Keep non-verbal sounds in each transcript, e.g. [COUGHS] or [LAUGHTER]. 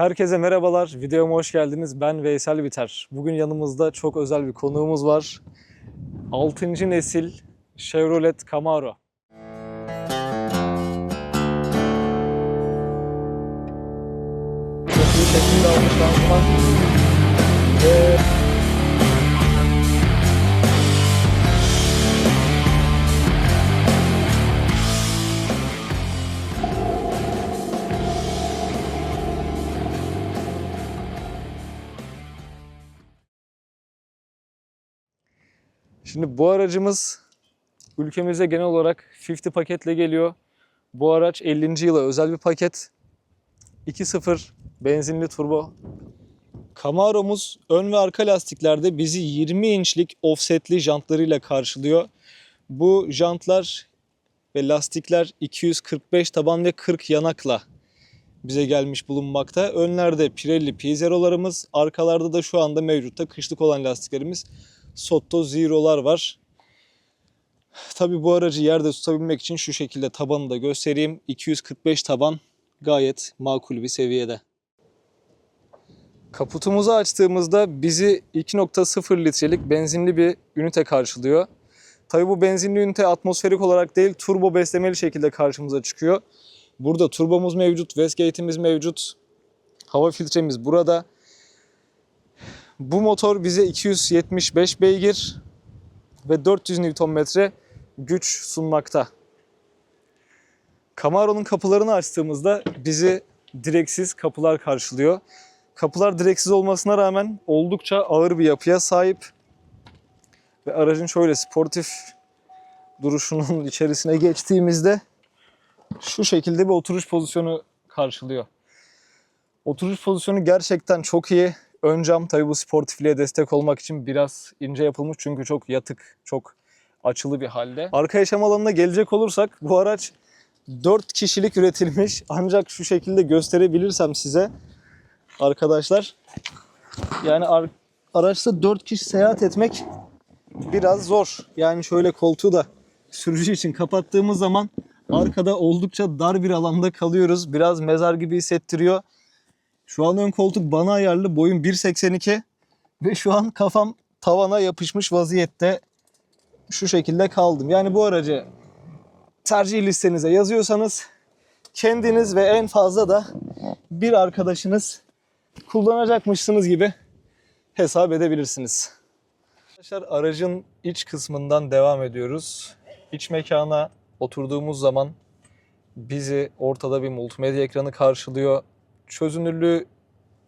Herkese merhabalar. Videoma hoş geldiniz. Ben Veysel Biter. Bugün yanımızda çok özel bir konuğumuz var. 6. nesil Chevrolet Camaro. Çok iyi şekilde almış. Ve Şimdi bu aracımız ülkemize genel olarak 50 paketle geliyor. Bu araç 50. yıla özel bir paket. 2.0 benzinli turbo. Camaro'muz ön ve arka lastiklerde bizi 20 inçlik offsetli jantlarıyla karşılıyor. Bu jantlar ve lastikler 245 taban ve 40 yanakla bize gelmiş bulunmakta. Önlerde Pirelli P0'larımız, arkalarda da şu anda mevcutta kışlık olan lastiklerimiz Sotto Zero'lar var. Tabi bu aracı yerde tutabilmek için şu şekilde tabanı da göstereyim. 245 taban gayet makul bir seviyede. Kaputumuzu açtığımızda bizi 2.0 litrelik benzinli bir ünite karşılıyor. Tabi bu benzinli ünite atmosferik olarak değil turbo beslemeli şekilde karşımıza çıkıyor. Burada turbomuz mevcut, Westgate'imiz mevcut. Hava filtremiz burada. Bu motor bize 275 beygir ve 400 Nm güç sunmakta. Camaro'nun kapılarını açtığımızda bizi direksiz kapılar karşılıyor. Kapılar direksiz olmasına rağmen oldukça ağır bir yapıya sahip. Ve aracın şöyle sportif duruşunun [LAUGHS] içerisine geçtiğimizde şu şekilde bir oturuş pozisyonu karşılıyor. Oturuş pozisyonu gerçekten çok iyi. Ön cam tabii bu sportifliğe destek olmak için biraz ince yapılmış çünkü çok yatık, çok açılı bir halde. Arka yaşam alanına gelecek olursak bu araç 4 kişilik üretilmiş ancak şu şekilde gösterebilirsem size arkadaşlar yani ar- araçta 4 kişi seyahat etmek biraz zor. Yani şöyle koltuğu da sürücü için kapattığımız zaman arkada oldukça dar bir alanda kalıyoruz. Biraz mezar gibi hissettiriyor. Şu an ön koltuk bana ayarlı. Boyum 1.82 ve şu an kafam tavana yapışmış vaziyette şu şekilde kaldım. Yani bu aracı tercih listenize yazıyorsanız kendiniz ve en fazla da bir arkadaşınız kullanacakmışsınız gibi hesap edebilirsiniz. Arkadaşlar aracın iç kısmından devam ediyoruz. İç mekana oturduğumuz zaman bizi ortada bir multimedya ekranı karşılıyor. Çözünürlüğü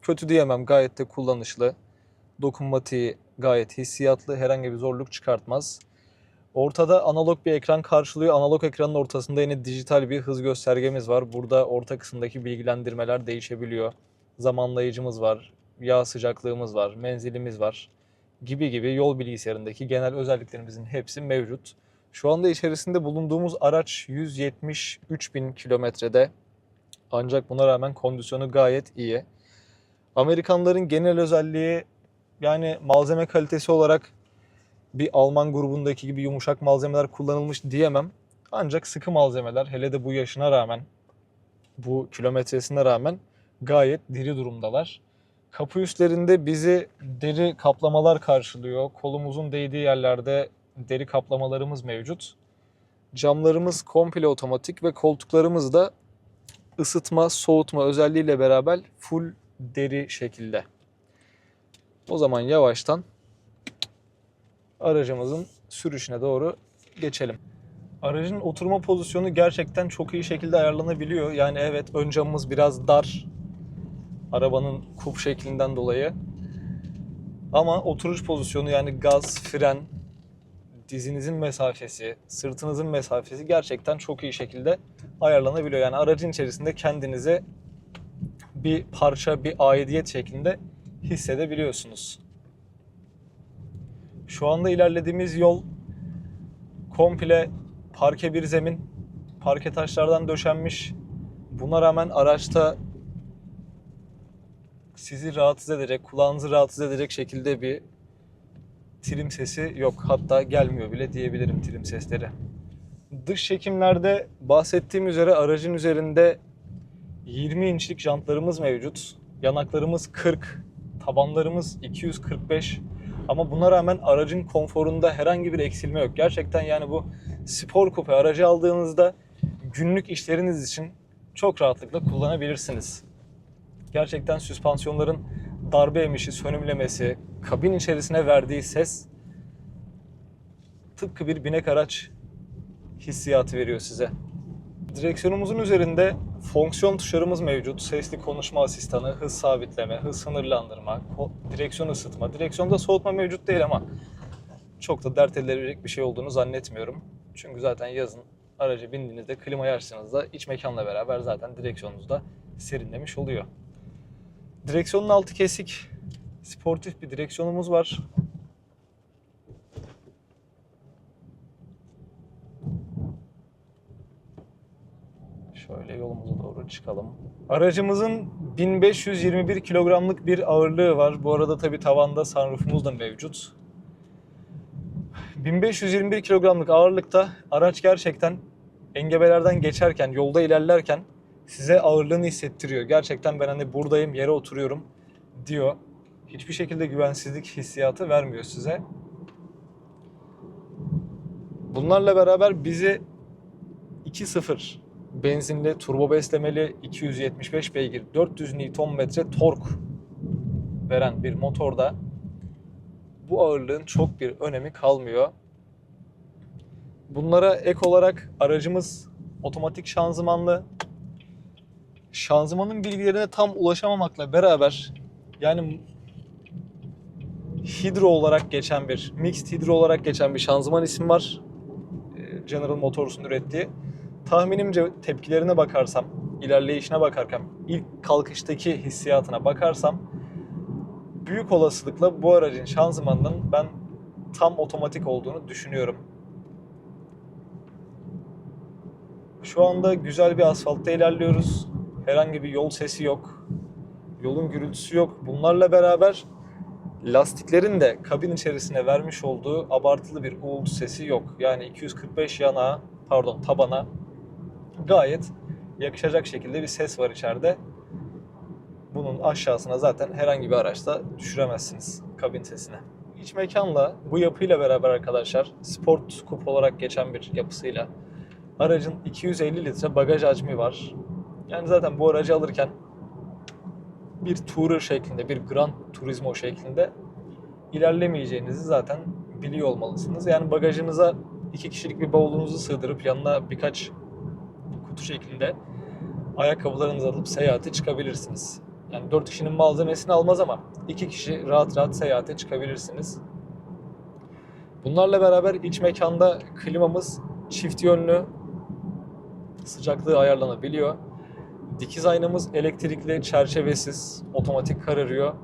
kötü diyemem gayet de kullanışlı. Dokunmatiği gayet hissiyatlı herhangi bir zorluk çıkartmaz. Ortada analog bir ekran karşılıyor. Analog ekranın ortasında yine dijital bir hız göstergemiz var. Burada orta kısımdaki bilgilendirmeler değişebiliyor. Zamanlayıcımız var, yağ sıcaklığımız var, menzilimiz var gibi gibi yol bilgisayarındaki genel özelliklerimizin hepsi mevcut. Şu anda içerisinde bulunduğumuz araç 173 bin kilometrede ancak buna rağmen kondisyonu gayet iyi. Amerikanların genel özelliği yani malzeme kalitesi olarak bir Alman grubundaki gibi yumuşak malzemeler kullanılmış diyemem. Ancak sıkı malzemeler hele de bu yaşına rağmen, bu kilometresine rağmen gayet diri durumdalar. Kapı üstlerinde bizi deri kaplamalar karşılıyor. Kolumuzun değdiği yerlerde deri kaplamalarımız mevcut. Camlarımız komple otomatik ve koltuklarımız da ısıtma, soğutma özelliğiyle beraber full deri şekilde. O zaman yavaştan aracımızın sürüşüne doğru geçelim. Aracın oturma pozisyonu gerçekten çok iyi şekilde ayarlanabiliyor. Yani evet ön camımız biraz dar. Arabanın kup şeklinden dolayı. Ama oturuş pozisyonu yani gaz, fren, dizinizin mesafesi, sırtınızın mesafesi gerçekten çok iyi şekilde ayarlanabiliyor. Yani aracın içerisinde kendinizi bir parça, bir aidiyet şeklinde hissedebiliyorsunuz. Şu anda ilerlediğimiz yol komple parke bir zemin. Parke taşlardan döşenmiş. Buna rağmen araçta sizi rahatsız edecek, kulağınızı rahatsız edecek şekilde bir trim sesi yok. Hatta gelmiyor bile diyebilirim trim sesleri. Dış çekimlerde bahsettiğim üzere aracın üzerinde 20 inçlik jantlarımız mevcut. Yanaklarımız 40, tabanlarımız 245. Ama buna rağmen aracın konforunda herhangi bir eksilme yok. Gerçekten yani bu spor kupe aracı aldığınızda günlük işleriniz için çok rahatlıkla kullanabilirsiniz. Gerçekten süspansiyonların darbe emişi, sönümlemesi, kabin içerisine verdiği ses tıpkı bir binek araç hissiyatı veriyor size. Direksiyonumuzun üzerinde fonksiyon tuşlarımız mevcut. Sesli konuşma asistanı, hız sabitleme, hız sınırlandırma, direksiyon ısıtma. Direksiyonda soğutma mevcut değil ama çok da dert edilecek bir şey olduğunu zannetmiyorum. Çünkü zaten yazın araca bindiğinizde klimayı açtığınızda iç mekanla beraber zaten direksiyonunuz da serinlemiş oluyor. Direksiyonun altı kesik. Sportif bir direksiyonumuz var. Şöyle yolumuza doğru çıkalım. Aracımızın 1521 kilogramlık bir ağırlığı var. Bu arada tabi tavanda sunroofumuz da mevcut. 1521 kilogramlık ağırlıkta araç gerçekten engebelerden geçerken, yolda ilerlerken size ağırlığını hissettiriyor. Gerçekten ben hani buradayım, yere oturuyorum diyor. Hiçbir şekilde güvensizlik hissiyatı vermiyor size. Bunlarla beraber bizi 2.0 benzinli, turbo beslemeli, 275 beygir, 400 Nm tork veren bir motorda bu ağırlığın çok bir önemi kalmıyor. Bunlara ek olarak aracımız otomatik şanzımanlı. Şanzımanın bilgilerine tam ulaşamamakla beraber yani hidro olarak geçen bir, mixed hidro olarak geçen bir şanzıman ismi var. Ee, General Motors'un ürettiği. Tahminimce tepkilerine bakarsam, ilerleyişine bakarken, ilk kalkıştaki hissiyatına bakarsam büyük olasılıkla bu aracın şanzımanının ben tam otomatik olduğunu düşünüyorum. Şu anda güzel bir asfaltta ilerliyoruz. Herhangi bir yol sesi yok. Yolun gürültüsü yok. Bunlarla beraber lastiklerin de kabin içerisine vermiş olduğu abartılı bir uğultu sesi yok. Yani 245 yana, pardon tabana gayet yakışacak şekilde bir ses var içeride. Bunun aşağısına zaten herhangi bir araçta düşüremezsiniz kabin sesine. İç mekanla bu yapıyla beraber arkadaşlar sport kup olarak geçen bir yapısıyla aracın 250 litre bagaj hacmi var. Yani zaten bu aracı alırken bir tourer şeklinde, bir Gran Turismo şeklinde ilerlemeyeceğinizi zaten biliyor olmalısınız. Yani bagajınıza iki kişilik bir bavulunuzu sığdırıp yanına birkaç kutu şeklinde ayakkabılarınızı alıp seyahate çıkabilirsiniz. Yani 4 kişinin malzemesini almaz ama 2 kişi rahat rahat seyahate çıkabilirsiniz. Bunlarla beraber iç mekanda klimamız çift yönlü sıcaklığı ayarlanabiliyor. Dikiz aynamız elektrikli, çerçevesiz, otomatik kararıyor.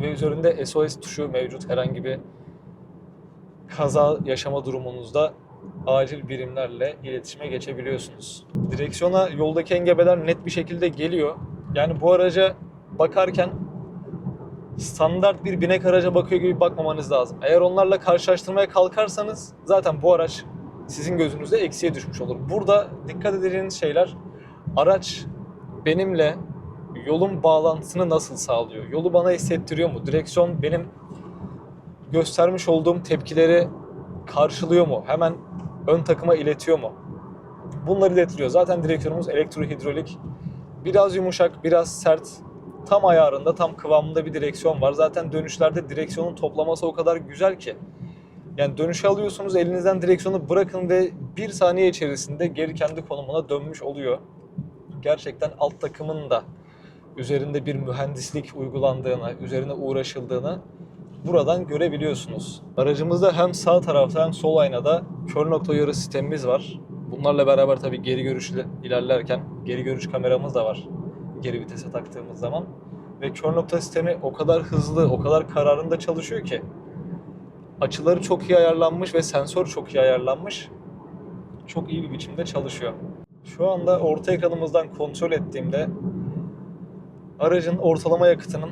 Ve üzerinde SOS tuşu mevcut herhangi bir kaza yaşama durumunuzda acil birimlerle iletişime geçebiliyorsunuz. Direksiyona yoldaki engebeler net bir şekilde geliyor. Yani bu araca bakarken standart bir binek araca bakıyor gibi bakmamanız lazım. Eğer onlarla karşılaştırmaya kalkarsanız zaten bu araç sizin gözünüzde eksiye düşmüş olur. Burada dikkat edeceğiniz şeyler araç benimle yolun bağlantısını nasıl sağlıyor? Yolu bana hissettiriyor mu? Direksiyon benim göstermiş olduğum tepkileri karşılıyor mu? Hemen ön takıma iletiyor mu? Bunları iletiliyor. Zaten direksiyonumuz elektrohidrolik. Biraz yumuşak, biraz sert. Tam ayarında, tam kıvamında bir direksiyon var. Zaten dönüşlerde direksiyonun toplaması o kadar güzel ki. Yani dönüşe alıyorsunuz, elinizden direksiyonu bırakın ve bir saniye içerisinde geri kendi konumuna dönmüş oluyor. Gerçekten alt takımın da üzerinde bir mühendislik uygulandığını, üzerine uğraşıldığını buradan görebiliyorsunuz. Aracımızda hem sağ tarafta hem sol aynada kör nokta uyarı sistemimiz var. Bunlarla beraber tabii geri görüşle ilerlerken geri görüş kameramız da var. Geri vitese taktığımız zaman. Ve kör nokta sistemi o kadar hızlı, o kadar kararında çalışıyor ki açıları çok iyi ayarlanmış ve sensör çok iyi ayarlanmış. Çok iyi bir biçimde çalışıyor. Şu anda orta ekranımızdan kontrol ettiğimde aracın ortalama yakıtının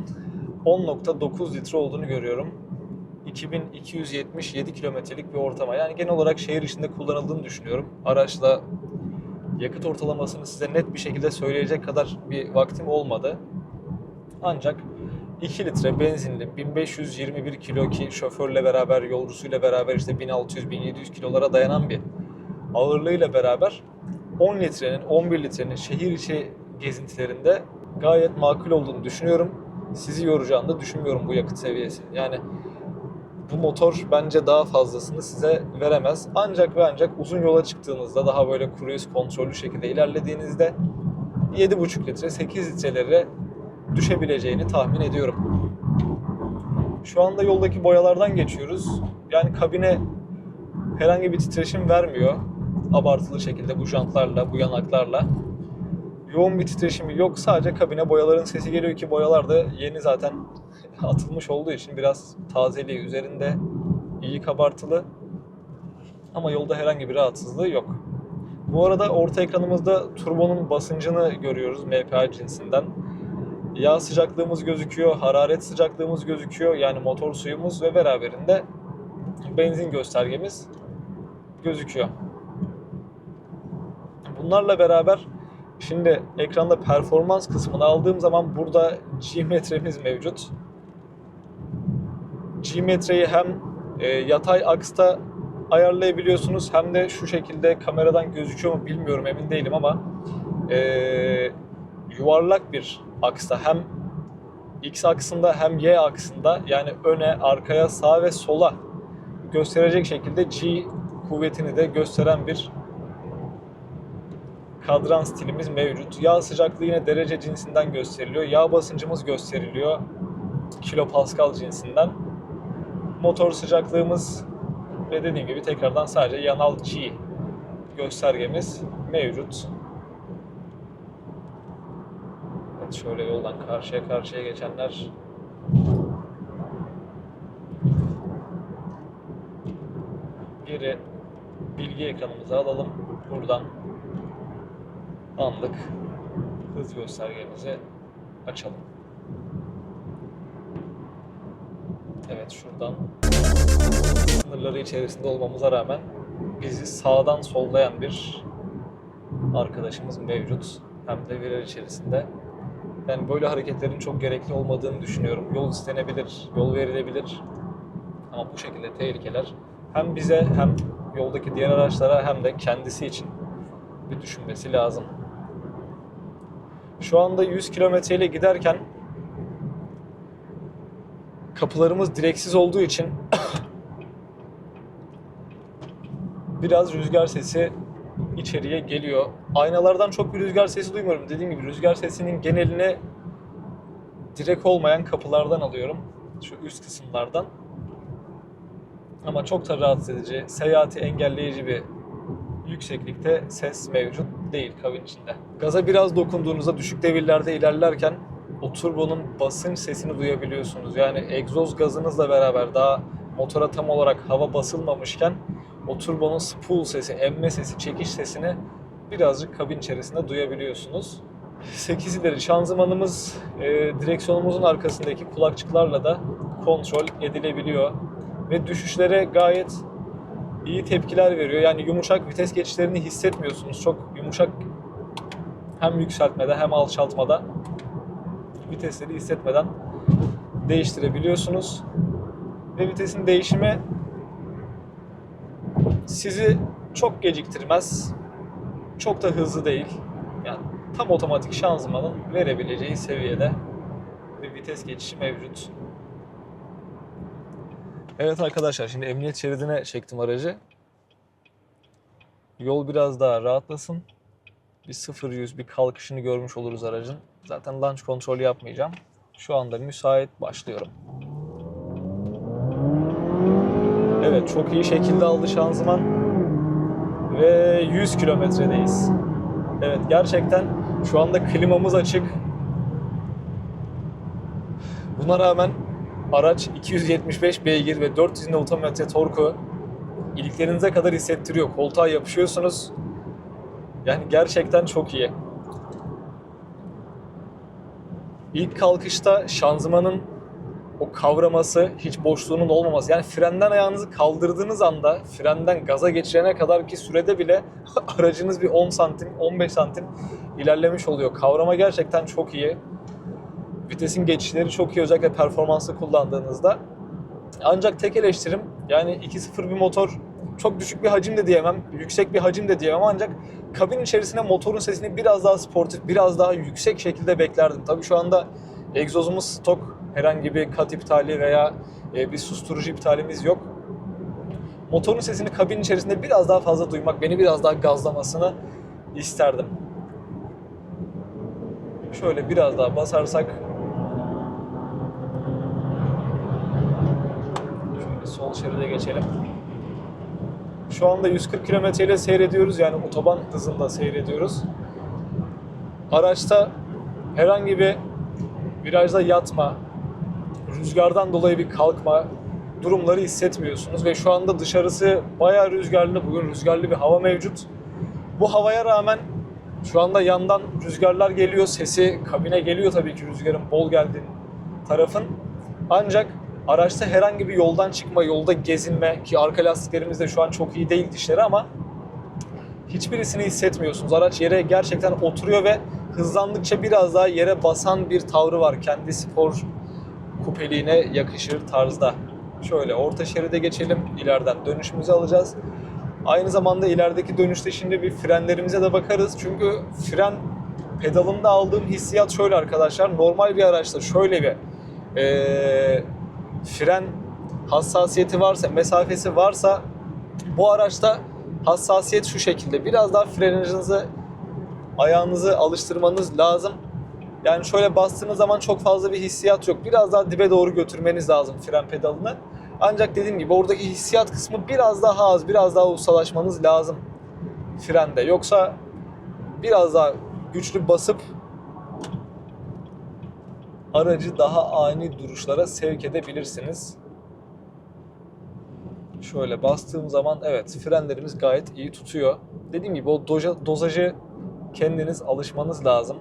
10.9 litre olduğunu görüyorum. 2277 kilometrelik bir ortama. Yani genel olarak şehir içinde kullanıldığını düşünüyorum. Araçla yakıt ortalamasını size net bir şekilde söyleyecek kadar bir vaktim olmadı. Ancak 2 litre benzinli 1521 kilo ki şoförle beraber yolcusuyla beraber işte 1600-1700 kilolara dayanan bir ağırlığıyla beraber 10 litrenin 11 litrenin şehir içi gezintilerinde gayet makul olduğunu düşünüyorum. Sizi yoracağını da düşünmüyorum bu yakıt seviyesi. Yani bu motor bence daha fazlasını size veremez. Ancak ve ancak uzun yola çıktığınızda daha böyle cruise kontrollü şekilde ilerlediğinizde 7,5 litre 8 litrelere düşebileceğini tahmin ediyorum. Şu anda yoldaki boyalardan geçiyoruz. Yani kabine herhangi bir titreşim vermiyor. Abartılı şekilde bu jantlarla, bu yanaklarla. Yoğun bir titreşimi yok. Sadece kabine boyaların sesi geliyor ki boyalar da yeni zaten [LAUGHS] atılmış olduğu için biraz tazeliği üzerinde iyi kabartılı. Ama yolda herhangi bir rahatsızlığı yok. Bu arada orta ekranımızda turbonun basıncını görüyoruz MPA cinsinden. Yağ sıcaklığımız gözüküyor, hararet sıcaklığımız gözüküyor. Yani motor suyumuz ve beraberinde benzin göstergemiz gözüküyor. Bunlarla beraber şimdi ekranda performans kısmını aldığım zaman burada G metremiz mevcut. G metreyi hem e, yatay aksta ayarlayabiliyorsunuz hem de şu şekilde kameradan gözüküyor mu bilmiyorum emin değilim ama e, yuvarlak bir aksta hem X aksında hem Y aksında yani öne, arkaya, sağa ve sola gösterecek şekilde G kuvvetini de gösteren bir kadran stilimiz mevcut. Yağ sıcaklığı yine derece cinsinden gösteriliyor. Yağ basıncımız gösteriliyor. Kilopascal cinsinden. Motor sıcaklığımız ve dediğim gibi tekrardan sadece yanal G göstergemiz mevcut. Evet, şöyle yoldan karşıya karşıya geçenler geri bilgi ekranımızı alalım. Buradan anlık hız göstergemizi açalım. Evet şuradan sınırları içerisinde olmamıza rağmen bizi sağdan sollayan bir arkadaşımız mevcut. Hem de viraj içerisinde. Yani böyle hareketlerin çok gerekli olmadığını düşünüyorum. Yol istenebilir, yol verilebilir. Ama bu şekilde tehlikeler hem bize hem yoldaki diğer araçlara hem de kendisi için bir düşünmesi lazım. Şu anda 100 kilometre ile giderken kapılarımız direksiz olduğu için [COUGHS] biraz rüzgar sesi içeriye geliyor. Aynalardan çok bir rüzgar sesi duymuyorum. Dediğim gibi rüzgar sesinin genelini direkt olmayan kapılardan alıyorum. Şu üst kısımlardan. Ama çok da rahatsız edici, seyahati engelleyici bir yükseklikte ses mevcut değil kabin içinde. Gaza biraz dokunduğunuzda düşük devirlerde ilerlerken o turbonun basınç sesini duyabiliyorsunuz. Yani egzoz gazınızla beraber daha motora tam olarak hava basılmamışken o turbonun spool sesi, emme sesi, çekiş sesini birazcık kabin içerisinde duyabiliyorsunuz. 8 ileri şanzımanımız e, direksiyonumuzun arkasındaki kulakçıklarla da kontrol edilebiliyor. Ve düşüşlere gayet iyi tepkiler veriyor. Yani yumuşak vites geçişlerini hissetmiyorsunuz. Çok yumuşak hem yükseltmede hem alçaltmada vitesleri hissetmeden değiştirebiliyorsunuz. Ve vitesin değişimi sizi çok geciktirmez. Çok da hızlı değil. Yani tam otomatik şanzımanın verebileceği seviyede bir vites geçişi mevcut. Evet arkadaşlar şimdi emniyet şeridine çektim aracı. Yol biraz daha rahatlasın. Bir 0-100 bir kalkışını görmüş oluruz aracın. Zaten launch kontrolü yapmayacağım. Şu anda müsait başlıyorum. Evet çok iyi şekilde aldı şanzıman. Ve 100 kilometredeyiz. Evet gerçekten şu anda klimamız açık. Buna rağmen araç 275 beygir ve 400 Nm torku iliklerinize kadar hissettiriyor. Koltuğa yapışıyorsunuz. Yani gerçekten çok iyi. İlk kalkışta şanzımanın o kavraması, hiç boşluğunun olmaması. Yani frenden ayağınızı kaldırdığınız anda frenden gaza geçirene kadar ki sürede bile [LAUGHS] aracınız bir 10 santim, 15 santim ilerlemiş oluyor. Kavrama gerçekten çok iyi. Vitesin geçişleri çok iyi özellikle performanslı kullandığınızda. Ancak tek eleştirim yani 2.0 bir motor çok düşük bir hacim de diyemem, yüksek bir hacim de diyemem ancak kabin içerisine motorun sesini biraz daha sportif, biraz daha yüksek şekilde beklerdim. Tabii şu anda egzozumuz stok, herhangi bir kat iptali veya e, bir susturucu iptalimiz yok. Motorun sesini kabin içerisinde biraz daha fazla duymak, beni biraz daha gazlamasını isterdim. Şöyle biraz daha basarsak Şöyle sol şeride geçelim. Şu anda 140 km ile seyrediyoruz yani otoban hızında seyrediyoruz. Araçta herhangi bir virajda yatma, rüzgardan dolayı bir kalkma durumları hissetmiyorsunuz ve şu anda dışarısı bayağı rüzgarlı. Bugün rüzgarlı bir hava mevcut. Bu havaya rağmen şu anda yandan rüzgarlar geliyor. Sesi kabine geliyor tabii ki rüzgarın bol geldiğin tarafın. Ancak araçta herhangi bir yoldan çıkma, yolda gezinme ki arka lastiklerimiz de şu an çok iyi değil dişleri ama hiçbirisini hissetmiyorsunuz. Araç yere gerçekten oturuyor ve hızlandıkça biraz daha yere basan bir tavrı var. Kendi spor kupeliğine yakışır tarzda. Şöyle orta şeride geçelim. İleriden dönüşümüzü alacağız. Aynı zamanda ilerideki dönüşte şimdi bir frenlerimize de bakarız. Çünkü fren pedalında aldığım hissiyat şöyle arkadaşlar. Normal bir araçta şöyle bir eee, fren hassasiyeti varsa, mesafesi varsa bu araçta hassasiyet şu şekilde. Biraz daha frenajınızı ayağınızı alıştırmanız lazım. Yani şöyle bastığınız zaman çok fazla bir hissiyat yok. Biraz daha dibe doğru götürmeniz lazım fren pedalını. Ancak dediğim gibi oradaki hissiyat kısmı biraz daha az, biraz daha ustalaşmanız lazım frende. Yoksa biraz daha güçlü basıp aracı daha ani duruşlara sevk edebilirsiniz. Şöyle bastığım zaman evet frenlerimiz gayet iyi tutuyor. Dediğim gibi o doja, dozajı kendiniz alışmanız lazım.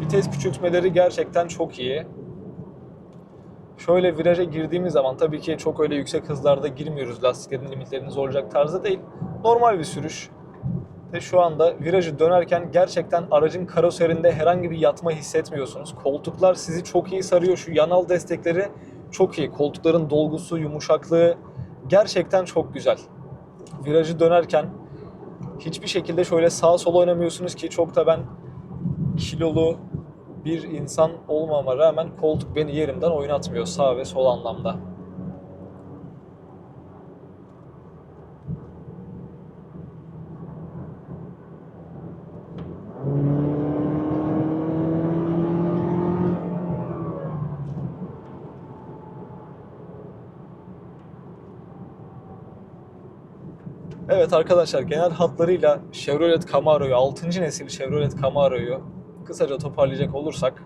Vites küçültmeleri gerçekten çok iyi. Şöyle viraja girdiğimiz zaman tabii ki çok öyle yüksek hızlarda girmiyoruz. Lastiklerin limitlerini zorlayacak tarzda değil. Normal bir sürüş. Ve şu anda virajı dönerken gerçekten aracın karoserinde herhangi bir yatma hissetmiyorsunuz. Koltuklar sizi çok iyi sarıyor. Şu yanal destekleri çok iyi. Koltukların dolgusu, yumuşaklığı gerçekten çok güzel. Virajı dönerken hiçbir şekilde şöyle sağa sola oynamıyorsunuz ki çok da ben kilolu bir insan olmama rağmen koltuk beni yerimden oynatmıyor sağ ve sol anlamda. Evet arkadaşlar genel hatlarıyla Chevrolet Camaro'yu 6. nesil Chevrolet Camaro'yu kısaca toparlayacak olursak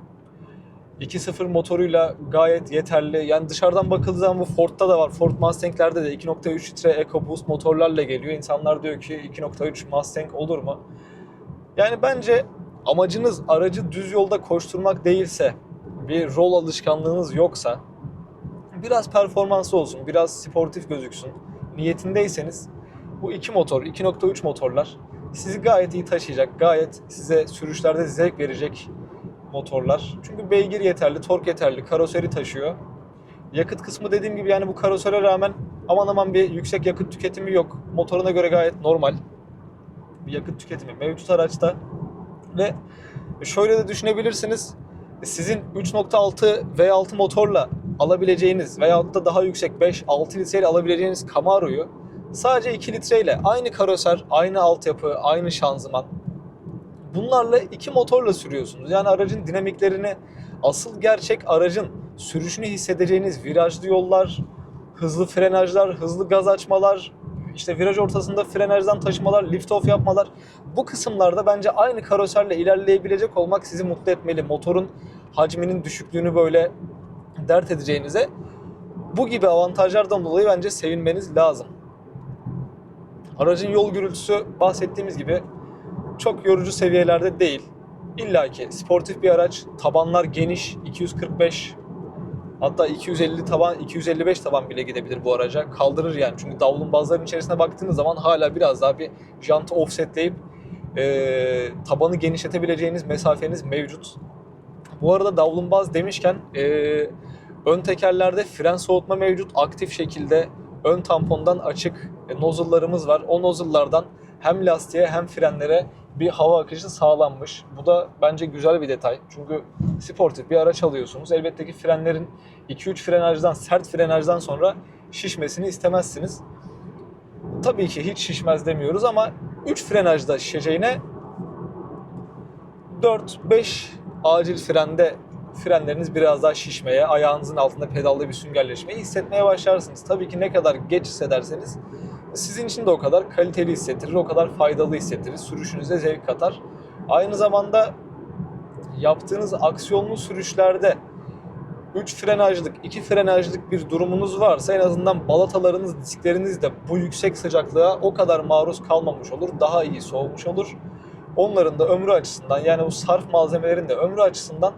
2.0 motoruyla gayet yeterli. Yani dışarıdan bakıldığı zaman bu Ford'da da var. Ford Mustang'lerde de 2.3 litre EcoBoost motorlarla geliyor. İnsanlar diyor ki 2.3 Mustang olur mu? Yani bence amacınız aracı düz yolda koşturmak değilse, bir rol alışkanlığınız yoksa biraz performansı olsun, biraz sportif gözüksün. Niyetindeyseniz bu iki motor, 2.3 motorlar sizi gayet iyi taşıyacak, gayet size sürüşlerde zevk verecek motorlar. Çünkü beygir yeterli, tork yeterli, karoseri taşıyor. Yakıt kısmı dediğim gibi yani bu karosere rağmen aman aman bir yüksek yakıt tüketimi yok. Motoruna göre gayet normal bir yakıt tüketimi mevcut araçta. Ve şöyle de düşünebilirsiniz. Sizin 3.6 V6 motorla alabileceğiniz veyahut da daha yüksek 5-6 litreyle alabileceğiniz Camaro'yu sadece 2 litreyle aynı karoser, aynı altyapı, aynı şanzıman bunlarla iki motorla sürüyorsunuz. Yani aracın dinamiklerini, asıl gerçek aracın sürüşünü hissedeceğiniz virajlı yollar, hızlı frenajlar, hızlı gaz açmalar, işte viraj ortasında frenajdan taşımalar, lift off yapmalar. Bu kısımlarda bence aynı karoserle ilerleyebilecek olmak sizi mutlu etmeli. Motorun hacminin düşüklüğünü böyle dert edeceğinize bu gibi avantajlardan dolayı bence sevinmeniz lazım. Aracın yol gürültüsü bahsettiğimiz gibi çok yorucu seviyelerde değil. İlla ki sportif bir araç, tabanlar geniş, 245 hatta 250 taban, 255 taban bile gidebilir bu araca. Kaldırır yani. Çünkü davlumbazların içerisine baktığınız zaman hala biraz daha bir jantı offsetleyip e, tabanı genişletebileceğiniz mesafeniz mevcut. Bu arada davlumbaz demişken e, ön tekerlerde fren soğutma mevcut. Aktif şekilde ön tampondan açık e, nozzle'larımız var. O nozzle'lardan hem lastiğe hem frenlere bir hava akışı sağlanmış. Bu da bence güzel bir detay. Çünkü sportif bir araç alıyorsunuz. Elbette ki frenlerin 2-3 frenajdan, sert frenajdan sonra şişmesini istemezsiniz. Tabii ki hiç şişmez demiyoruz ama 3 frenajda şişeceğine 4-5 acil frende frenleriniz biraz daha şişmeye, ayağınızın altında pedalda bir süngerleşmeyi hissetmeye başlarsınız. Tabii ki ne kadar geç hissederseniz sizin için de o kadar kaliteli hissettirir, o kadar faydalı hissettirir. Sürüşünüze zevk katar. Aynı zamanda yaptığınız aksiyonlu sürüşlerde 3 frenajlık, 2 frenajlık bir durumunuz varsa en azından balatalarınız, diskleriniz de bu yüksek sıcaklığa o kadar maruz kalmamış olur. Daha iyi soğumuş olur. Onların da ömrü açısından yani bu sarf malzemelerin de ömrü açısından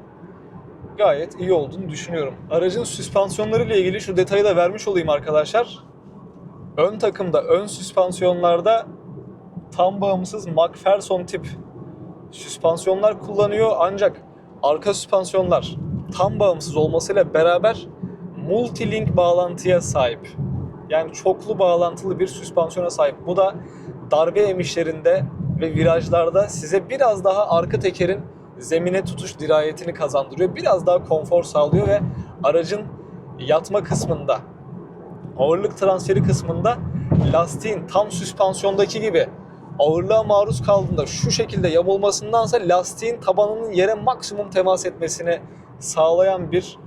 gayet iyi olduğunu düşünüyorum. Aracın süspansiyonları ile ilgili şu detayı da vermiş olayım arkadaşlar. Ön takımda, ön süspansiyonlarda tam bağımsız McPherson tip süspansiyonlar kullanıyor ancak arka süspansiyonlar tam bağımsız olmasıyla beraber multilink bağlantıya sahip. Yani çoklu bağlantılı bir süspansiyona sahip. Bu da darbe emişlerinde ve virajlarda size biraz daha arka tekerin zemine tutuş dirayetini kazandırıyor. Biraz daha konfor sağlıyor ve aracın yatma kısmında, ağırlık transferi kısmında lastiğin tam süspansiyondaki gibi ağırlığa maruz kaldığında şu şekilde yamulmasındansa lastiğin tabanının yere maksimum temas etmesini sağlayan bir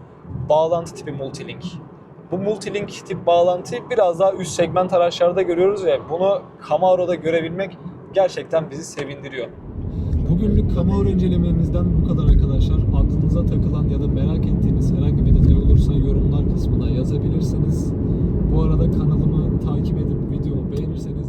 bağlantı tipi multilink. Bu multilink tip bağlantıyı biraz daha üst segment araçlarda görüyoruz ve bunu Camaro'da görebilmek gerçekten bizi sevindiriyor. Bugünlük Camaro incelememizden bu kadar arkadaşlar. Aklınıza takılan ya da merak ettiğiniz herhangi bir detay olursa yorumlar kısmına yazabilirsiniz. Bu arada kanalımı takip edip videomu beğenirseniz.